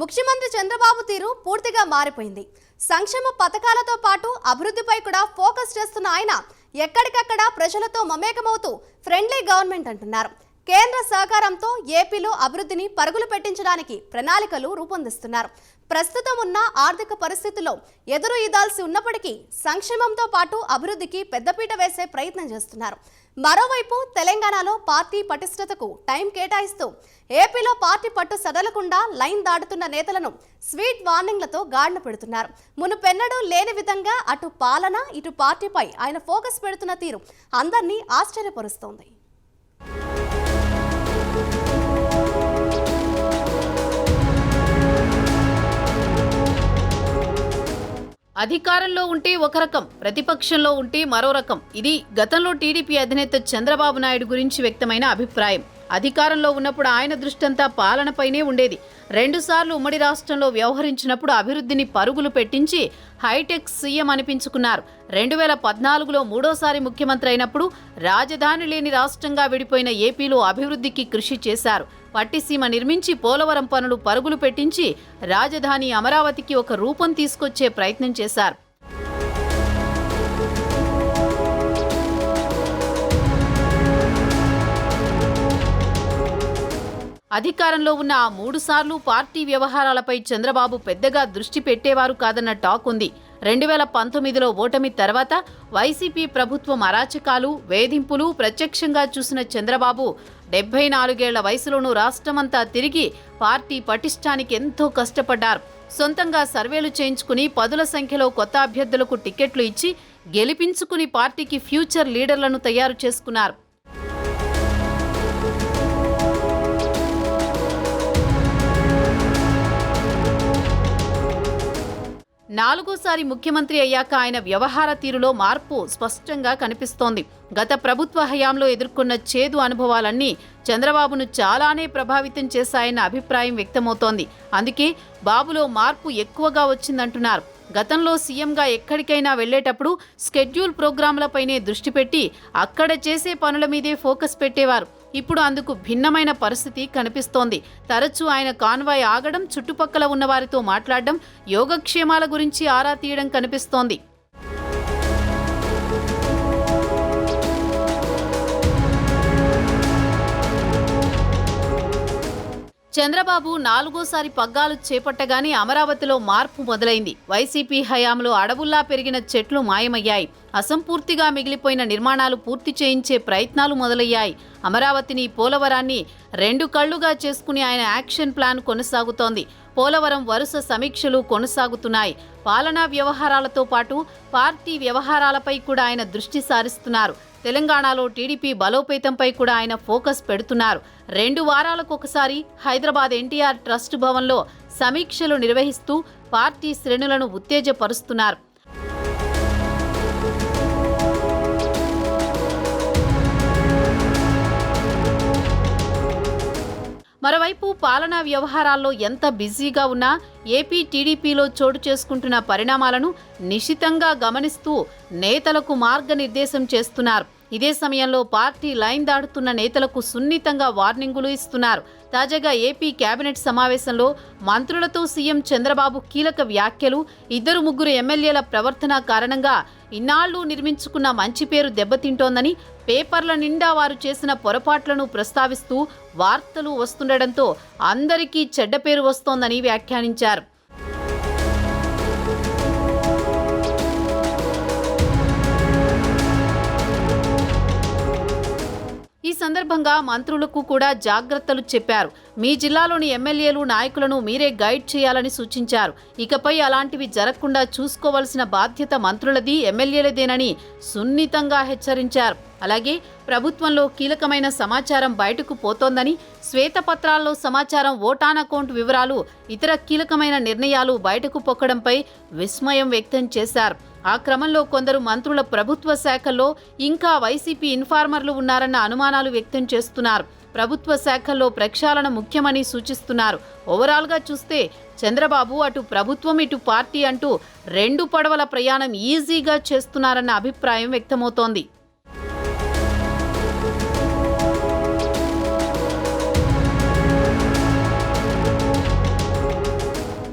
ముఖ్యమంత్రి చంద్రబాబు తీరు పూర్తిగా మారిపోయింది. సంక్షేమ పథకాలతో పాటు అభివృద్ధిపై కూడా ఫోకస్ చేస్తున్న ఆయన ఎక్కడికక్కడ ప్రజలతో మమేకమవుతూ ఫ్రెండ్లీ గవర్నమెంట్ అంటున్నారు. కేంద్ర సహకారంతో ఏపీలో అభివృద్ధిని పరుగులు పెట్టించడానికి ప్రణాళికలు రూపొందిస్తున్నారు. ప్రస్తుతం ఉన్న ఆర్థిక పరిస్థితుల్లో ఎదురు ఇదాల్సి ఉన్నప్పటికీ సంక్షేమంతో పాటు అభివృద్ధికి పెద్దపీట వేసే ప్రయత్నం చేస్తున్నారు. మరోవైపు తెలంగాణలో పార్టీ పటిష్టతకు టైం కేటాయిస్తూ ఏపీలో పార్టీ పట్టు సడలకుండా లైన్ దాటుతున్న నేతలను స్వీట్ వార్నింగ్లతో గాడిన పెడుతున్నారు. మునుపెన్నడూ లేని విధంగా అటు పాలన ఇటు పార్టీపై ఆయన ఫోకస్ పెడుతున్న తీరు అందరినీ ఆశ్చర్యపరుస్తోంది. అధికారంలో ఉంటే ఒక రకం ప్రతిపక్షంలో ఉంటే మరో రకం. ఇది గతంలో టీడీపీ అధినేత చంద్రబాబు నాయుడు గురించి వ్యక్తమైన అభిప్రాయం. అధికారంలో ఉన్నప్పుడు ఆయన దృష్టంతా పాలనపైనే ఉండేది. రెండుసార్లు ఉమ్మడి రాష్ట్రంలో వ్యవహరించినప్పుడు అభివృద్ధిని పరుగులు పెట్టించి హైటెక్ సీఎం అనిపించుకున్నారు. రెండు వేల పద్నాలుగులో మూడోసారి ముఖ్యమంత్రి అయినప్పుడు రాజధాని లేని రాష్ట్రంగా విడిపోయిన ఏపీలో అభివృద్ధికి కృషి చేశారు. పట్టిసీమ నిర్మించి పోలవరం పనులు పరుగులు పెట్టించి రాజధాని అమరావతికి ఒక రూపం తీసుకొచ్చే ప్రయత్నం చేశారు. అధికారంలో ఉన్న ఆ మూడు సార్లు పార్టీ వ్యవహారాలపై చంద్రబాబు పెద్దగా దృష్టి పెట్టేవారు కాదన్న టాక్ ఉంది. రెండు వేల పంతొమ్మిదిలో ఓటమి తర్వాత వైసీపీ ప్రభుత్వం అరాచకాలు వేధింపులు ప్రత్యక్షంగా చూసిన చంద్రబాబు డెబ్బై నాలుగేళ్ళ వయసులోనూ రాష్ట్రమంతా తిరిగి పార్టీ పటిష్టానికి ఎంతో కష్టపడ్డారు. సొంతంగా సర్వేలు చేయించుకుని పదుల సంఖ్యలో కొత్త అభ్యర్థులకు టికెట్లు ఇచ్చి గెలిపించుకుని పార్టీకి ఫ్యూచర్ లీడర్లను తయారు చేసుకున్నారు. నాలుగోసారి ముఖ్యమంత్రి అయ్యాక ఆయన వ్యవహార తీరులో మార్పు స్పష్టంగా కనిపిస్తోంది. గత ప్రభుత్వ హయాంలో ఎదుర్కొన్న చేదు అనుభవాలన్నీ చంద్రబాబును చాలానే ప్రభావితం చేశాయన్న అభిప్రాయం వ్యక్తమవుతోంది. అందుకే బాబులో మార్పు ఎక్కువగా వచ్చిందంటున్నారు. గతంలో సీఎంగా ఎక్కడికైనా వెళ్ళేటప్పుడు స్కెడ్యూల్ ప్రోగ్రాంలపైనే దృష్టి పెట్టి అక్కడ చేసే పనుల మీదే ఫోకస్ పెట్టేవారు. ఇప్పుడు అందుకు భిన్నమైన పరిస్థితి కనిపిస్తోంది. తరచూ ఆయన కాన్వాయ్ ఆగడం చుట్టుపక్కల ఉన్న వారితో మాట్లాడడం యోగక్షేమాల గురించి ఆరా తీయడం కనిపిస్తోంది. చంద్రబాబు నాలుగోసారి పగ్గాలు చేపట్టగానే అమరావతిలో మార్పు మొదలైంది. వైసీపీ హయాంలో అడవుల్లా పెరిగిన చెట్లు మాయమయ్యాయి. అసంపూర్తిగా మిగిలిపోయిన నిర్మాణాలు పూర్తి చేయించే ప్రయత్నాలు మొదలయ్యాయి. అమరావతిని పోలవరాన్ని రెండు కళ్ళుగా చేసుకుని ఆయన యాక్షన్ ప్లాన్ కొనసాగుతోంది. పోలవరం వరుస సమీక్షలు కొనసాగుతున్నాయి. పాలనా వ్యవహారాలతో పాటు పార్టీ వ్యవహారాలపై కూడా ఆయన దృష్టి సారిస్తున్నారు. తెలంగాణలో టీడీపీ బలోపేతంపై కూడా ఆయన ఫోకస్ పెడుతున్నారు. రెండు వారాలకు ఒకసారి హైదరాబాద్ ఎన్టీఆర్ ట్రస్ట్ భవన్లో సమీక్షలు నిర్వహిస్తూ పార్టీ శ్రేణులను ఉత్తేజపరుస్తున్నారు. మరోవైపు పాలనా వ్యవహారాల్లో ఎంత బిజీగా ఉన్నా ఏపీ టీడీపీలో చోటు చేసుకుంటున్న పరిణామాలను నిశితంగా గమనిస్తూ నేతలకు మార్గనిర్దేశం చేస్తున్నారు. ఇదే సమయంలో పార్టీ లైన్ దాడుతున్న నేతలకు సున్నితంగా వార్నింగులు ఇస్తున్నారు. తాజాగా ఏపీ కేబినెట్ సమావేశంలో మంత్రులతో సీఎం చంద్రబాబు కీలక వ్యాఖ్యలు ఇద్దరు ముగ్గురు ఎమ్మెల్యేల ప్రవర్తన కారణంగా ఇన్నాళ్ళు నిర్మించుకున్న మంచి పేరు దెబ్బతింటోందని పేపర్ల నిండా వారు చేసిన పొరపాట్లను ప్రస్తావిస్తూ వార్తలు వస్తుండటంతో అందరికీ చెడ్డ పేరు వస్తోందని వ్యాఖ్యానించారు. సందర్భంగా మంత్రులకు కూడా జాగ్రత్తలు చెప్పారు. మీ జిల్లాలోని ఎమ్మెల్యేలు నాయకులను మీరే గైడ్ చేయాలని సూచించారు. ఇకపై అలాంటివి జరగకుండా చూసుకోవలసిన బాధ్యత మంత్రులది ఎమ్మెల్యేలదేనని సున్నితంగా హెచ్చరించారు. అలాగే ప్రభుత్వంలో కీలకమైన సమాచారం బయటకు పోతోందని శ్వేతపత్రాల్లో సమాచారం ఓటాన్ అకౌంట్ వివరాలు ఇతర కీలకమైన నిర్ణయాలు బయటకు పొక్కడంపై విస్మయం వ్యక్తం చేశారు. ఆ క్రమంలో కొందరు మంత్రుల ప్రభుత్వ శాఖల్లో ఇంకా వైసీపీ ఇన్ఫార్మర్లు ఉన్నారన్న అనుమానాలు వ్యక్తం చేస్తున్నారు. ప్రభుత్వ శాఖల్లో ప్రక్షాళన ముఖ్యమని సూచిస్తున్నారు. ఓవరాల్గా చూస్తే చంద్రబాబు అటు ప్రభుత్వం ఇటు పార్టీ అంటూ రెండు పడవల ప్రయాణం ఈజీగా చేస్తున్నారన్న అభిప్రాయం వ్యక్తమవుతోంది.